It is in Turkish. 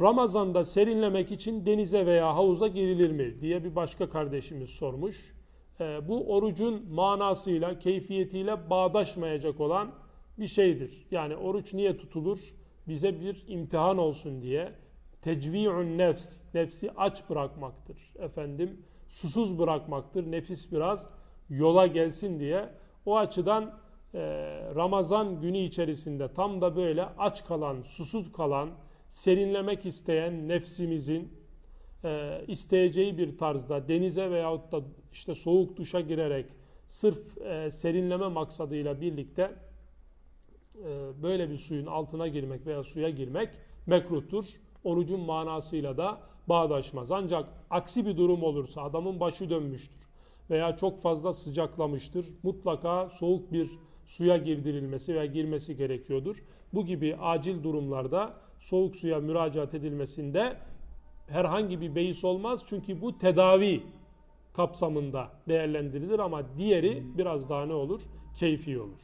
Ramazan'da serinlemek için denize veya havuza girilir mi diye bir başka kardeşimiz sormuş. Ee, bu orucun manasıyla, keyfiyetiyle bağdaşmayacak olan bir şeydir. Yani oruç niye tutulur? Bize bir imtihan olsun diye. Tecvi'un nefs, nefsi aç bırakmaktır. Efendim, susuz bırakmaktır. Nefis biraz yola gelsin diye. O açıdan e, Ramazan günü içerisinde tam da böyle aç kalan, susuz kalan, serinlemek isteyen nefsimizin e, isteyeceği bir tarzda denize veyahut da işte soğuk duşa girerek sırf e, serinleme maksadıyla birlikte e, böyle bir suyun altına girmek veya suya girmek mekruhtur. Orucun manasıyla da bağdaşmaz. Ancak aksi bir durum olursa adamın başı dönmüştür veya çok fazla sıcaklamıştır. Mutlaka soğuk bir suya girdirilmesi veya girmesi gerekiyordur. Bu gibi acil durumlarda soğuk suya müracaat edilmesinde herhangi bir beis olmaz. Çünkü bu tedavi kapsamında değerlendirilir ama diğeri biraz daha ne olur? Keyfi olur.